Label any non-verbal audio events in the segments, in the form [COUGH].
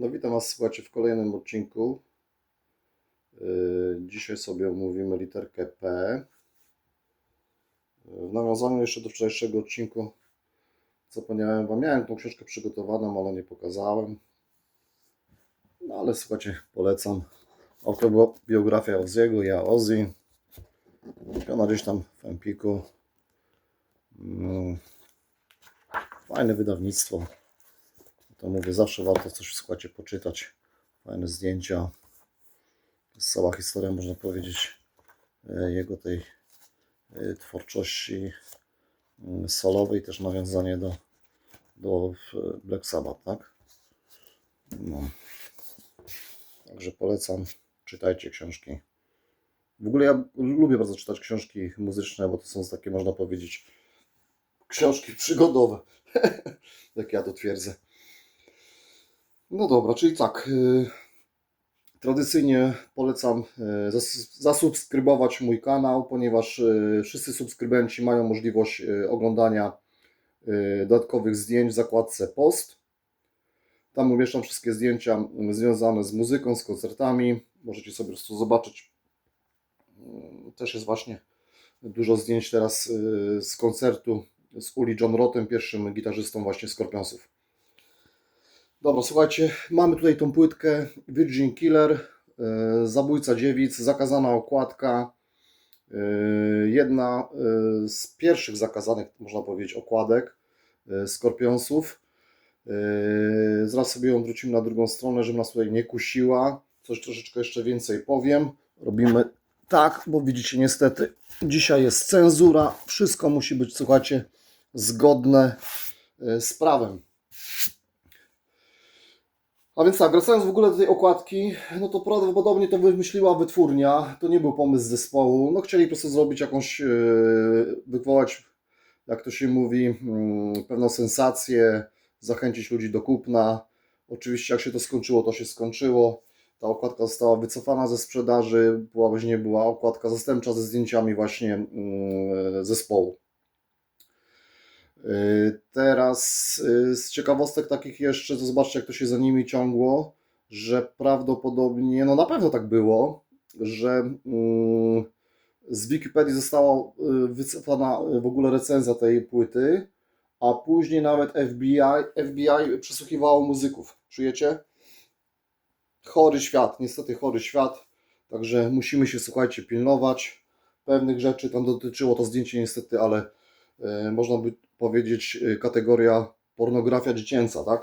No witam Was, słuchajcie, w kolejnym odcinku. Yy, Dzisiaj sobie omówimy literkę P. Yy, W nawiązaniu jeszcze do wczorajszego odcinku zapomniałem Wam, miałem tą książkę przygotowaną, ale nie pokazałem. No ale słuchajcie, polecam. Autobiografia Oziego, ja Ozzy. Kupiona gdzieś tam w Empiku. Mm, Fajne wydawnictwo. To mówię, zawsze warto coś słuchajcie, poczytać. Fajne zdjęcia. Cała historia, można powiedzieć, e, jego tej e, twórczości mm, solowej, też nawiązanie do, do Black Sabbath, tak? No. Także polecam, czytajcie książki. W ogóle ja lubię bardzo czytać książki muzyczne, bo to są takie, można powiedzieć, książki przygodowe. Jak [LAUGHS] ja to twierdzę. No dobra, czyli tak. y, Tradycyjnie polecam y, zas- zasubskrybować mój kanał, ponieważ y, wszyscy subskrybenci mają możliwość oglądania dodatkowych zdjęć w zakładce post. Tam umieszczam wszystkie zdjęcia y, związane z muzyką, z koncertami. Możecie sobie po prostu zobaczyć. Y, Też jest właśnie dużo zdjęć teraz z koncertu z Uli John Rotem, pierwszym gitarzystą właśnie Scorpionsów. Dobra, słuchajcie, mamy tutaj tą płytkę Virgin Killer, e, Zabójca Dziewic, zakazana okładka. e, Jedna e, z pierwszych zakazanych, można powiedzieć, okładek Scorpionsów. E, Zaraz sobie ją wrócimy na drugą stronę, żeby nas tutaj nie kusiła. Coś troszeczkę jeszcze więcej powiem. Robimy tak, bo widzicie, niestety dzisiaj jest cenzura. Wszystko musi być, słuchajcie, zgodne z prawem. A więc tak, wracając w ogóle do tej okładki, no to prawdopodobnie to wymyśliła wytwórnia, to nie był pomysł zespołu. No chcieli po prostu zrobić jakąś, yy, wywołać, jak to się mówi, mm, pewną sensację, zachęcić ludzi do kupna. Oczywiście jak się to skończyło, to się skończyło. Ta okładka została wycofana ze sprzedaży, była później była okładka zastępcza ze zdjęciami właśnie mm, zespołu. Yy, Teraz yy, z ciekawostek takich jeszcze, to zobaczcie jak to się za nimi ciągło, że prawdopodobnie, no na pewno tak było, że yy, z Wikipedii została yy, wycofana w ogóle recenzja tej płyty, a później nawet FBI, FBI przesłuchiwało muzyków. Czujecie? Chory świat, niestety chory świat, także musimy się, słuchajcie, pilnować pewnych rzeczy. Tam dotyczyło to zdjęcie niestety, ale można by powiedzieć yy, kategoria pornografia dziecięca, tak?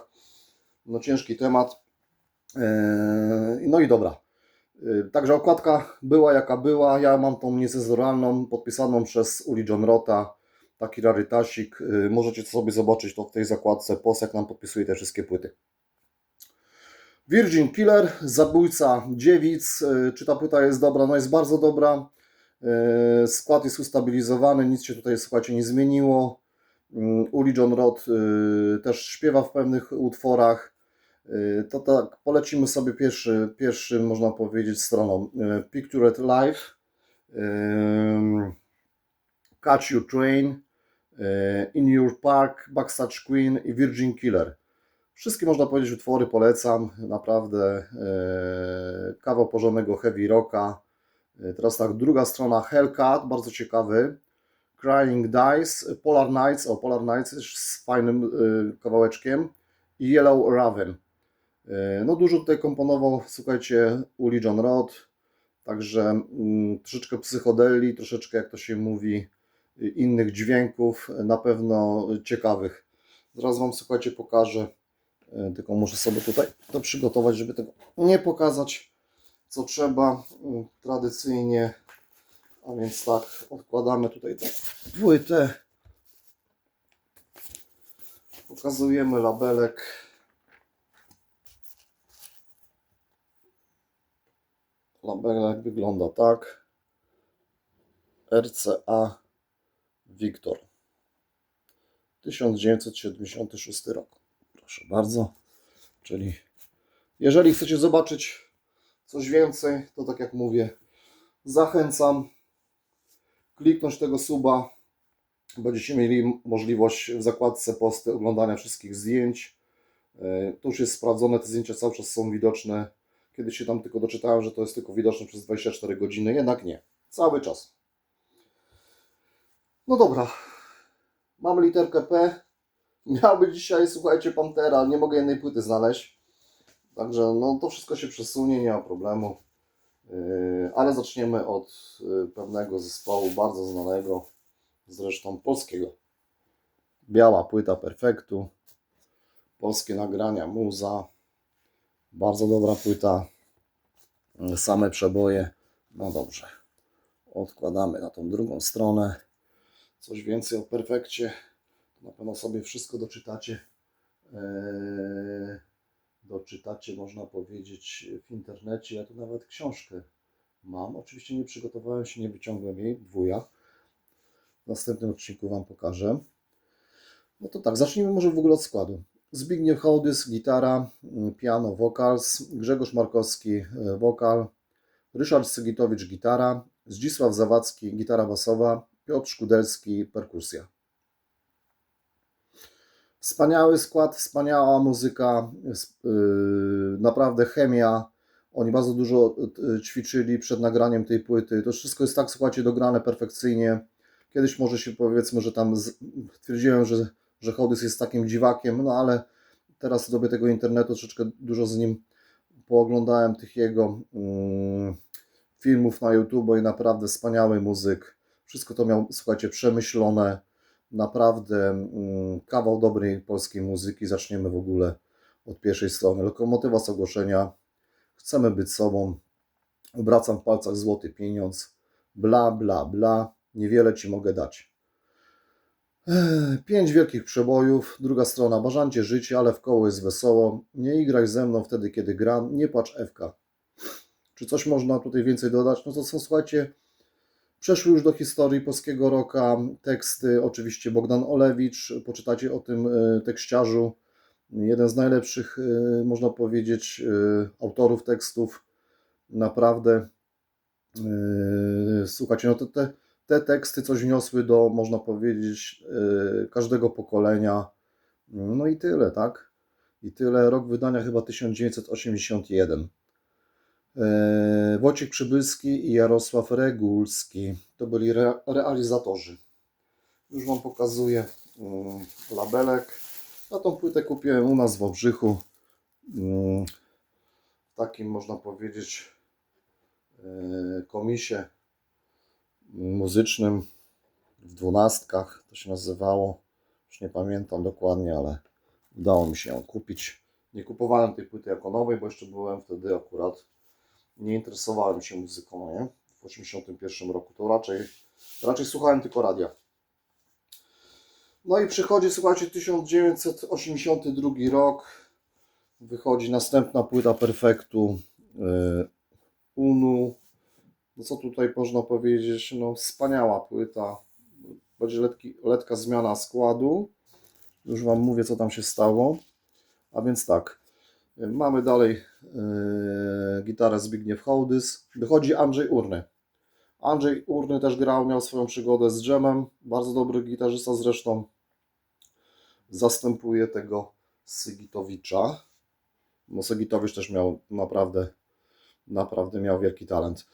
No ciężki temat. Yy, No i dobra. Yy, Także okładka była jaka była. Ja mam tą niecenzuralną, podpisaną przez Uli John Rota. Taki rarytasik. Yy, Możecie sobie zobaczyć to w tej zakładce POS, jak nam podpisuje te wszystkie płyty. Virgin Killer, Zabójca Dziewic. Czy ta płyta jest dobra? No jest bardzo dobra. Skład jest ustabilizowany, nic się tutaj, słuchajcie, nie zmieniło. Mm, Uli John Roth y, też śpiewa w pewnych utworach. Y, To tak, polecimy sobie pierwszy, pierwszym, można powiedzieć, stroną. Y, Pictured Life, y, Catch You Train, In Your Park, Backstage Queen i Virgin Killer. Wszystkie, można powiedzieć, utwory polecam. Naprawdę kawał porządnego heavy rocka. Teraz tak, druga strona Hellcat, bardzo ciekawy. Crying Dice, Polar Nights, o Polar Nights z fajnym y, kawałeczkiem i Yellow Raven. Y, no dużo tutaj komponował, słuchajcie, Uli John Roth, także mm, troszeczkę psychodeli, troszeczkę jak to się mówi, innych dźwięków, na pewno ciekawych. Zaraz Wam, słuchajcie, pokażę, y, tylko muszę sobie tutaj to przygotować, żeby tego nie pokazać, co trzeba tradycyjnie. A więc tak, odkładamy tutaj tę płytę. Pokazujemy labelek. Labelek wygląda tak. RCA Victor. 1976 rok. Proszę bardzo. Czyli jeżeli chcecie zobaczyć coś więcej, to tak jak mówię, zachęcam kliknąć tego suba. Będziecie mieli możliwość w zakładce posty oglądania wszystkich zdjęć. E, To już jest sprawdzone, te zdjęcia cały czas są widoczne. Kiedyś się tam tylko doczytałem, że to jest tylko widoczne przez 24 godziny, jednak nie. Cały czas. No dobra. Mamy literkę P. Miał być dzisiaj, słuchajcie, Pantera, nie mogę jednej płyty znaleźć. Także no, to wszystko się przesunie, nie ma problemu. Yy, Ale zaczniemy od yy, pewnego zespołu bardzo znanego, zresztą polskiego. Biała płyta Perfektu, polskie nagrania, muza. Bardzo dobra płyta, Yy, same przeboje. No dobrze, odkładamy na tą drugą stronę. Coś więcej o Perfekcie, na pewno sobie wszystko doczytacie. Yy, doczytacie, można powiedzieć, w internecie. Ja tu nawet książkę mam. Oczywiście nie przygotowałem się, nie wyciągłem jej, dwuja. W następnym odcinku Wam pokażę. No to tak, zacznijmy może w ogóle od składu. Zbigniew Hołdys, gitara, mm, piano, vocals, Grzegorz Markowski, e, wokal, Ryszard Sygitowicz, gitara, Zdzisław Zawadzki, gitara basowa, Piotr Szkudelski, perkusja. Wspaniały skład, wspaniała muzyka, yy, naprawdę chemia. Oni bardzo dużo y, ćwiczyli przed nagraniem tej płyty. To wszystko jest tak, słuchajcie, dograne perfekcyjnie. Kiedyś może się powiedzmy, że tam twierdziłem, że, że Hołdys jest takim dziwakiem, no ale teraz w dobie tego internetu troszeczkę dużo z nim pooglądałem tych jego mm, filmów na YouTube i naprawdę wspaniały muzyk. Wszystko to miał, słuchajcie, przemyślone. Naprawdę mm, kawał dobrej polskiej muzyki. Zaczniemy w ogóle od pierwszej strony. Lokomotywa z ogłoszenia. Chcemy być sobą. Obracam w palcach złoty pieniądz. Bla, bla, bla. Niewiele ci mogę dać. Pięć wielkich przebojów. Druga strona. Bażancie życie, ale w koło jest wesoło. Nie igraj ze mną wtedy, kiedy gram. Nie płacz Ewka. Czy coś można tutaj więcej dodać? No to są, słuchajcie, Przeszły już do historii polskiego roka teksty, oczywiście Bogdan Olewicz, poczytacie o tym e, tekściarzu, jeden z najlepszych, e, można powiedzieć, e, autorów tekstów, naprawdę. Słuchajcie, no te, te, te teksty coś wniosły do, można powiedzieć, każdego pokolenia. No i tyle, tak? I tyle. Rok wydania chyba 1981. E, Wojciech Przybylski i Jarosław Regulski to byli re, realizatorzy. Już Wam pokazuję mm, labelek. Na tą płytę kupiłem u nas w Wałbrzychu. Mm, W takim można powiedzieć e, komisie muzycznym w dwunastkach to się nazywało. Już nie pamiętam dokładnie, ale udało mi się ją kupić. Nie kupowałem tej płyty jako nowej, bo jeszcze byłem wtedy akurat nie interesowałem się muzyką, nie? W 81 roku to raczej, raczej słuchałem tylko radia. No i przychodzi, słuchajcie, 1982 rok. Wychodzi następna płyta Perfektu yy, Unu. No co tutaj można powiedzieć? No wspaniała płyta. Będzie letki, letka zmiana składu. Już Wam mówię, co tam się stało. A więc tak. Mamy dalej yy, gitarę Zbigniew Hołdys. Wychodzi Andrzej Urny. Andrzej Urny też grał, miał swoją przygodę z dżemem. Bardzo dobry gitarzysta zresztą. Zastępuje tego Sygitowicza. No Sygitowicz też miał naprawdę, naprawdę miał wielki talent.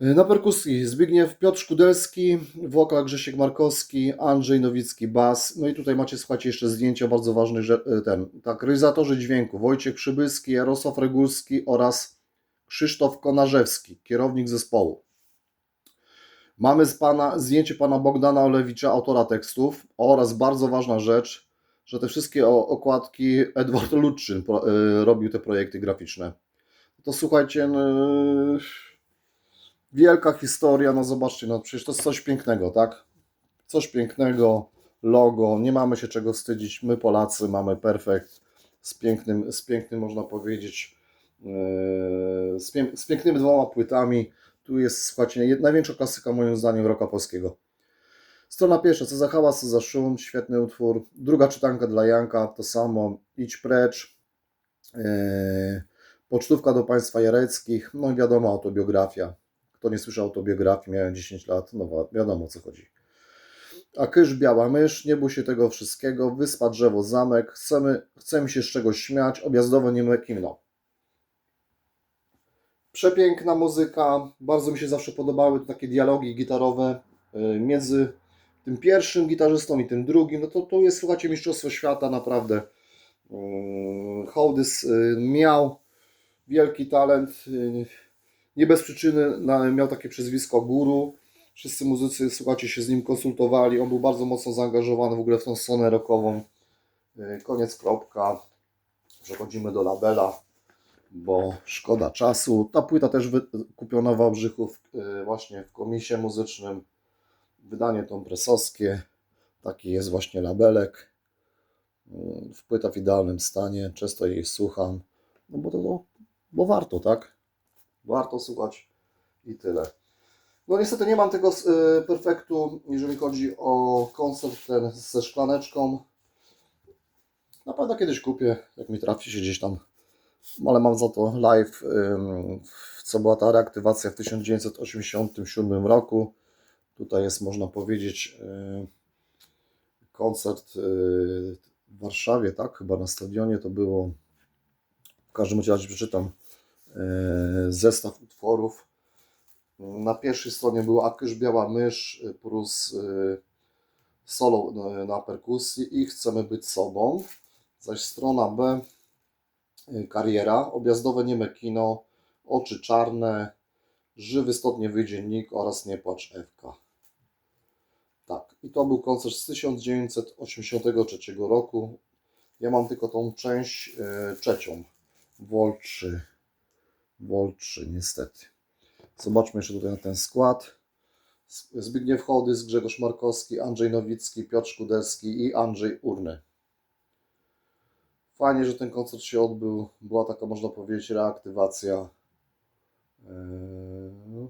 Yy, Na perkusji Zbigniew Piotr Szkudelski, wokal Grzesiek Markowski, Andrzej Nowicki bas. No i tutaj macie, słuchajcie, jeszcze zdjęcia bardzo ważnych, e, ten, tak, realizatorzy dźwięku Wojciech Przybylski, Jarosław Regulski oraz Krzysztof Konarzewski, kierownik zespołu. Mamy z pana, zdjęcie pana Bogdana Olewicza, autora tekstów oraz bardzo ważna rzecz, że te wszystkie okładki Edward Lutczyn e, robił te projekty graficzne. To słuchajcie, no, wielka historia, no zobaczcie, no przecież to jest coś pięknego, tak? Coś pięknego, logo, nie mamy się czego wstydzić, my Polacy mamy perfekt, z pięknym, z pięknym można powiedzieć, yy, z, z pięknymi dwoma płytami, tu jest, słuchajcie, największa klasyka moim zdaniem roka polskiego. Strona pierwsza, co za hałas, co za szum, świetny utwór. Druga czytanka dla Janka, to samo, idź precz. Yy, pocztówka do państwa Jareckich, no i wiadomo, autobiografia. Kto nie słyszał autobiografii, miałem 10 lat, no wiadomo o co chodzi. A kysz, biała mysz, nie bój się tego wszystkiego, wyspa, drzewo, zamek, chcemy, chcemy się z czegoś śmiać, objazdowe nieme kino. Przepiękna muzyka, bardzo mi się zawsze podobały takie dialogi gitarowe y, między tym pierwszym gitarzystą i tym drugim, no to to jest, słuchajcie, Mistrzostwo Świata, naprawdę. Yy, Hołdys y, miał wielki talent, y, nie bez przyczyny na- miał takie przezwisko guru. Wszyscy muzycy, słuchajcie, się z nim konsultowali. On był bardzo mocno zaangażowany w ogóle w tą stronę rockową. Yy, Koniec, kropka. Przechodzimy do labela, bo szkoda czasu. Ta płyta też kupiona w Wałbrzychu yy, właśnie w komisie muzycznym. Wydanie kompresowskie. Taki jest właśnie labelek. W płyta w idealnym stanie. Często jej słucham. No bo to bo warto, tak? Warto słuchać i tyle. No niestety nie mam tego y, perfektu, jeżeli chodzi o koncert ten ze szklaneczką. Na pewno kiedyś kupię, jak mi trafi się gdzieś tam. Ale mam za to live, co była ta reaktywacja w 1987 roku. Tutaj jest, można powiedzieć, y, koncert y, w Warszawie, tak? Chyba na stadionie to było. W każdym razie przeczytam zestaw utworów. Na pierwszej stronie była Akysz Biała Mysz e, plus e, solo na- perkusji i Chcemy być sobą. Zaś strona B e, Kariera, objazdowe nieme kino, Oczy czarne, Żywy stopnie wyjdzie Nik oraz Nie płacz Ewka. Tak, i to był koncert z 1983 roku. Ja mam tylko tą część e, trzecią. Vol 3. 3, niestety. Zobaczmy jeszcze tutaj na ten skład. Zbigniew Chodys, Grzegorz Markowski, Andrzej Nowicki, Piotr Szkuderski i Andrzej Urny. Fajnie, że ten koncert się odbył. Była taka, można powiedzieć, reaktywacja. Eee,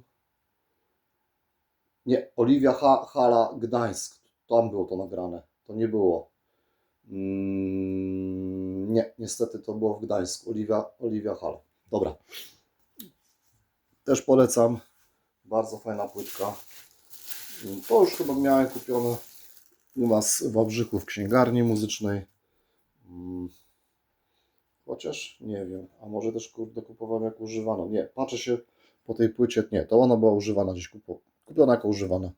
Nie, Oliwia ha Hala Gdańsk. Tam było to nagrane. To nie było. Mm, Nie, niestety to było w Gdańsku. Oliwia, Oliwia Hal. Dobra. Też polecam. Bardzo fajna płytka. To już chyba miałem kupione u nas w Wałbrzychu w księgarni muzycznej. Mm, Chociaż nie wiem, a może też kurde kupowałem jak używaną. Nie, patrzę się po tej płycie. Nie, to ona była używana gdzieś kupiona jako używana.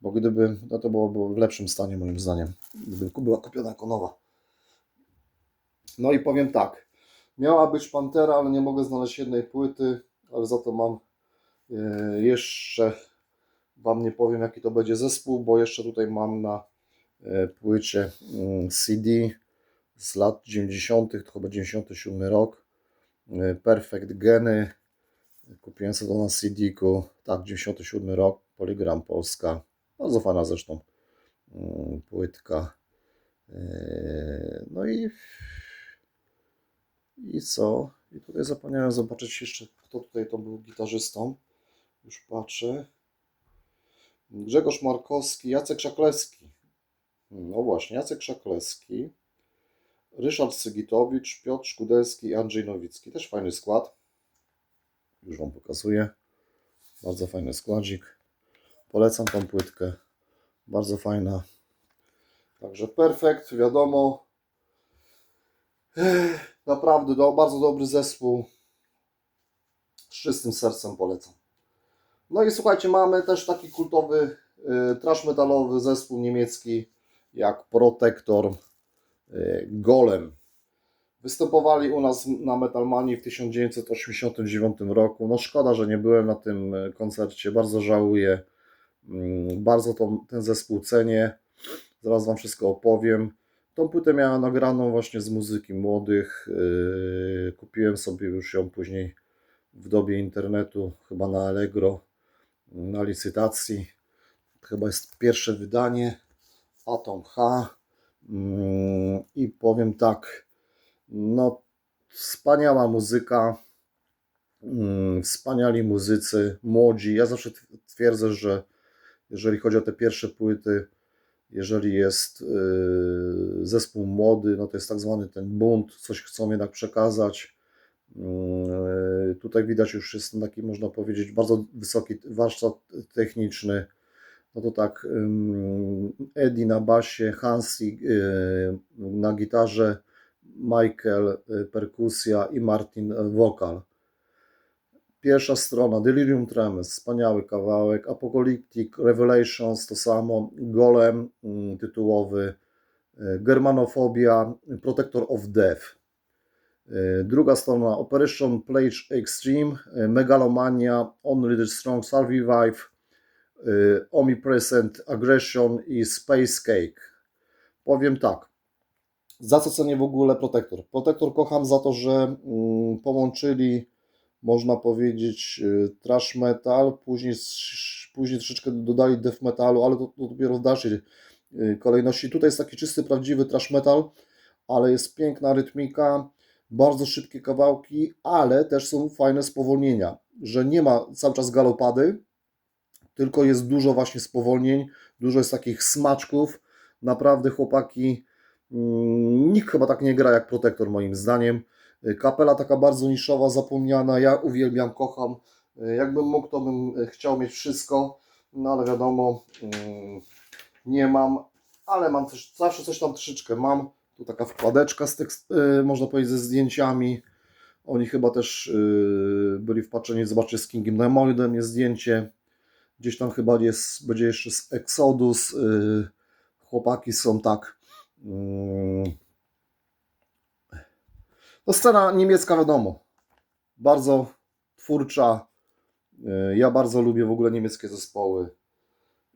Bo gdyby, no to byłoby w lepszym stanie moim zdaniem. Gdyby była kupiona jako nowa. No i powiem tak. Miała być Pantera, ale nie mogę znaleźć jednej płyty, ale za to mam e, jeszcze Wam nie powiem jaki to będzie zespół, bo jeszcze tutaj mam na e, płycie mm, CD z lat 90., to chyba 97 rok. E, Perfect Geny. Kupiłem sobie to na CD-ku. Tak, 97 rok. Polygram Polska. Bardzo fajna zresztą mm, płytka. No i i co? I tutaj zapomniałem zobaczyć jeszcze, kto tutaj to był gitarzystą. Już patrzę. Grzegorz Markowski, Jacek Szaklewski. No właśnie, Jacek Szaklewski. Ryszard Sygitowicz, Piotr Szkudelski i Andrzej Nowicki. Też fajny skład. Już Wam pokazuję. Bardzo fajny składzik. Polecam tą płytkę. Bardzo fajna. Także perfekt, wiadomo. Naprawdę do, bardzo dobry zespół. Z czystym sercem polecam. No i słuchajcie, mamy też taki kultowy y, trash metalowy zespół niemiecki jak Protector y, Golem. Występowali u nas na Metalmanii w 1989 roku. No szkoda, że nie byłem na tym y, koncercie. Bardzo żałuję. Mm, Bardzo to, ten zespół cenię. Zaraz Wam wszystko opowiem. Tą płytę miałem nagraną właśnie z muzyki młodych. Yy, Kupiłem sobie już ją później w dobie internetu, chyba na Allegro, na licytacji. Chyba jest pierwsze wydanie Atom H. Mm, I powiem tak, no wspaniała muzyka, mm, wspaniali muzycy, młodzi. Ja zawsze twierdzę, że jeżeli chodzi o te pierwsze płyty, jeżeli jest y, zespół młody, no to jest tak zwany ten bunt, coś chcą jednak przekazać. Y, Tutaj widać już jest taki, można powiedzieć, bardzo wysoki warsztat techniczny. no to tak, Eddie na basie, Hansi y, na gitarze, Michael perkusja i Martin wokal. Pierwsza strona, Delirium Tremens, wspaniały kawałek, Apocalyptic Revelations to samo, Golem mm, tytułowy, y, Germanofobia, Protector of Death. Y, Druga strona, Operation Plage Extreme, y, Megalomania, Only the Strong Survive, Omnipresent Aggression i Space Cake. Powiem tak, za co cenię w ogóle Protector? Protector kocham za to, że mm, połączyli, można powiedzieć, y, trash metal, później, później troszeczkę dodali death metalu, ale to, to dopiero w dalszej y, kolejności. Tutaj jest taki czysty, prawdziwy trash metal, ale jest piękna rytmika, bardzo szybkie kawałki, ale też są fajne spowolnienia, że nie ma cały czas galopady, tylko jest dużo właśnie spowolnień, dużo jest takich smaczków. Naprawdę chłopaki, mm, nikt chyba tak nie gra jak Protektor moim zdaniem. Y, Kapela taka bardzo niszowa, zapomniana, ja uwielbiam, kocham. Y, Jakbym mógł, to bym y, chciał mieć wszystko, no ale wiadomo, mm, nie mam, ale mam coś, zawsze coś tam troszeczkę mam. Tu taka wkładeczka z tekst, można powiedzieć ze zdjęciami. Oni chyba też byli wpatrzeni, zobaczcie, z Kingiem Diamondem jest zdjęcie. Gdzieś tam chyba jest, będzie jeszcze z Exodus. Chłopaki są tak. No scena niemiecka wiadomo. Bardzo twórcza. Y, Ja bardzo lubię w ogóle niemieckie zespoły.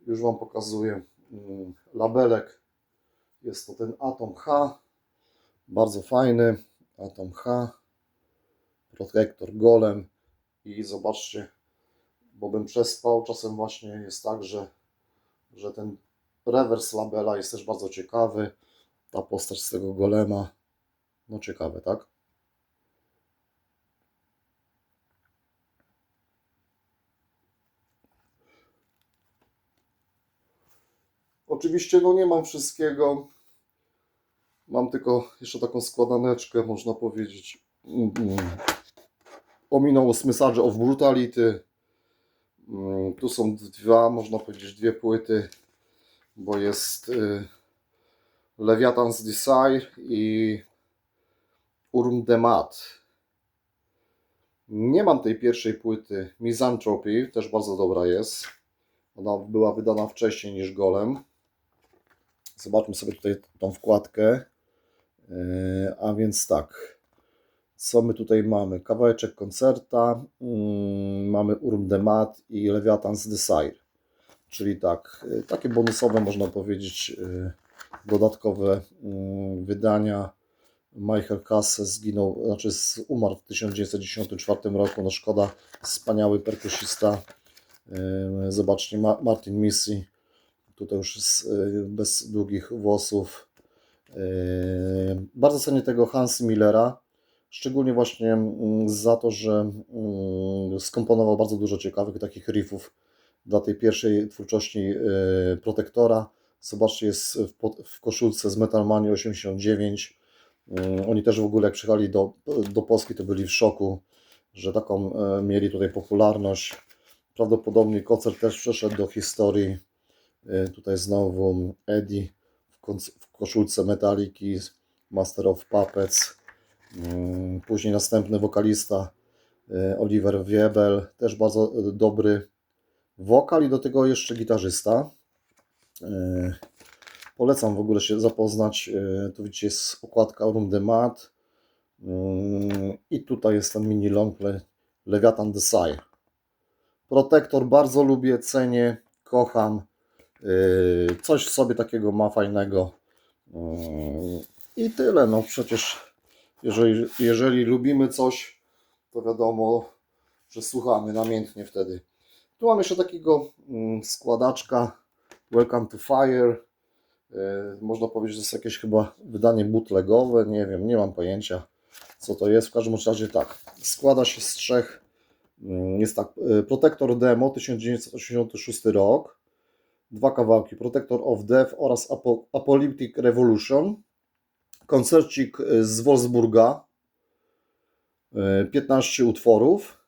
Już Wam pokazuję mm, labelek. Jest to ten Atom H. Bardzo fajny. Atom H. Protektor Golem. I zobaczcie, bo bym przespał. Czasem właśnie jest tak, że, że ten rewers labela jest też bardzo ciekawy. Ta postać z tego golema. No ciekawe, tak? Oczywiście no nie mam wszystkiego. Mam tylko jeszcze taką składaneczkę, można powiedzieć. Mm, mm. Ominął Message of Brutality. Mm, Tu są dwa, można powiedzieć, dwie płyty, bo jest y, Leviathan's Desire i Urm de Mat. Nie mam tej pierwszej płyty, Misanthropy, też bardzo dobra jest. Ona była wydana wcześniej niż Golem. Zobaczmy sobie tutaj tą wkładkę. Yy, A więc tak, co my tutaj mamy? Kawałeczek koncerta, mm, mamy Urm de Mat i Leviathan's Desire. Czyli tak, yy, takie bonusowe można powiedzieć, yy, dodatkowe mm, wydania. Michael Casse zginął, znaczy umarł w 1994 roku, no szkoda, wspaniały perkusista. Zobaczcie, Ma- Martin Missy, tutaj już jest yy, bez długich włosów. Yy, Bardzo cenię tego Hansa Millera, szczególnie właśnie mm, za to, że mm, skomponował bardzo dużo ciekawych takich riffów dla tej pierwszej twórczości yy, Protektora. Zobaczcie, jest w, koszulce z Metalmania 89. Yy, Oni też w ogóle jak przyjechali do, do Polski, to byli w szoku, że taką e, mieli tutaj popularność. Prawdopodobnie koncert też przeszedł do historii. Yy, Tutaj znowu Eddie w, koszulce Metaliki, Master of Puppets. Yy, Później następny wokalista yy, Oliver Wiebel, też bardzo yy, dobry wokal i do tego jeszcze gitarzysta. Polecam w ogóle się zapoznać. Tu widzicie jest okładka the Mat. Yy, I tutaj jest ten mini longplay Leviathan Desire. Protektor bardzo lubię, cenię, kocham. Yy, Coś w sobie takiego ma fajnego. Yy, I tyle. No przecież jeżeli, jeżeli lubimy coś, to wiadomo, że słuchamy namiętnie wtedy. Tu mam jeszcze takiego mm, składaczka Welcome to Fire. Yy, Można powiedzieć, że to jest jakieś chyba wydanie bootlegowe. Nie wiem, nie mam pojęcia co to jest. W każdym razie tak. Składa się z trzech. mm, Jest tak. Protector Demo 1986 rok. Dwa kawałki. Protector of Death oraz Apo- Apocalyptic Revolution. Koncercik y, z Wolfsburga. y, 15 utworów.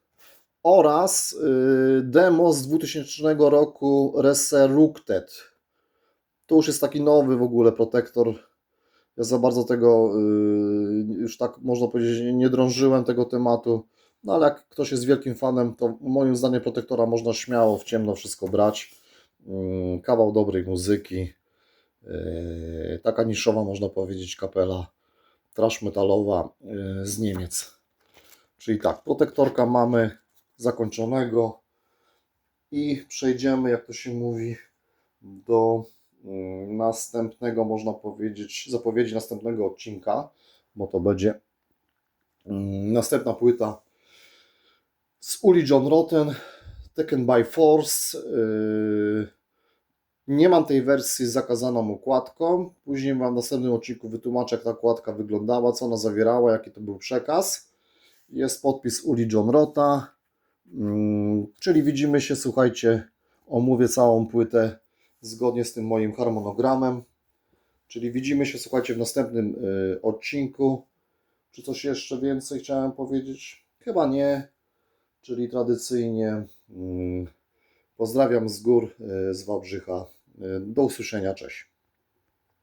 oraz y, demo z 2000 roku Resurrected. To już jest taki nowy w ogóle protektor. Ja za bardzo tego już tak można powiedzieć nie drążyłem tego tematu. No ale jak ktoś jest wielkim fanem, to moim zdaniem protektora można śmiało w ciemno wszystko brać. Mm, Kawał dobrej muzyki. Yy, Taka niszowa można powiedzieć kapela trash metalowa yy, z Niemiec. Czyli tak, protektorka mamy zakończonego i przejdziemy, jak to się mówi, do mm, następnego, można powiedzieć, zapowiedzi następnego odcinka, bo to będzie następna płyta z Uli John Rotten, Taken by Force. Yy, Nie mam tej wersji z zakazaną okładką. Później Wam w następnym odcinku wytłumaczę, jak ta okładka wyglądała, co ona zawierała, jaki to był przekaz. Jest podpis Uli John Rota. Mm, Czyli widzimy się, słuchajcie, omówię całą płytę zgodnie z tym moim harmonogramem. Czyli widzimy się, słuchajcie, w następnym y, odcinku. Czy coś jeszcze więcej chciałem powiedzieć? Chyba nie. Czyli tradycyjnie pozdrawiam z gór y, z Wałbrzycha. Y, Do usłyszenia, cześć.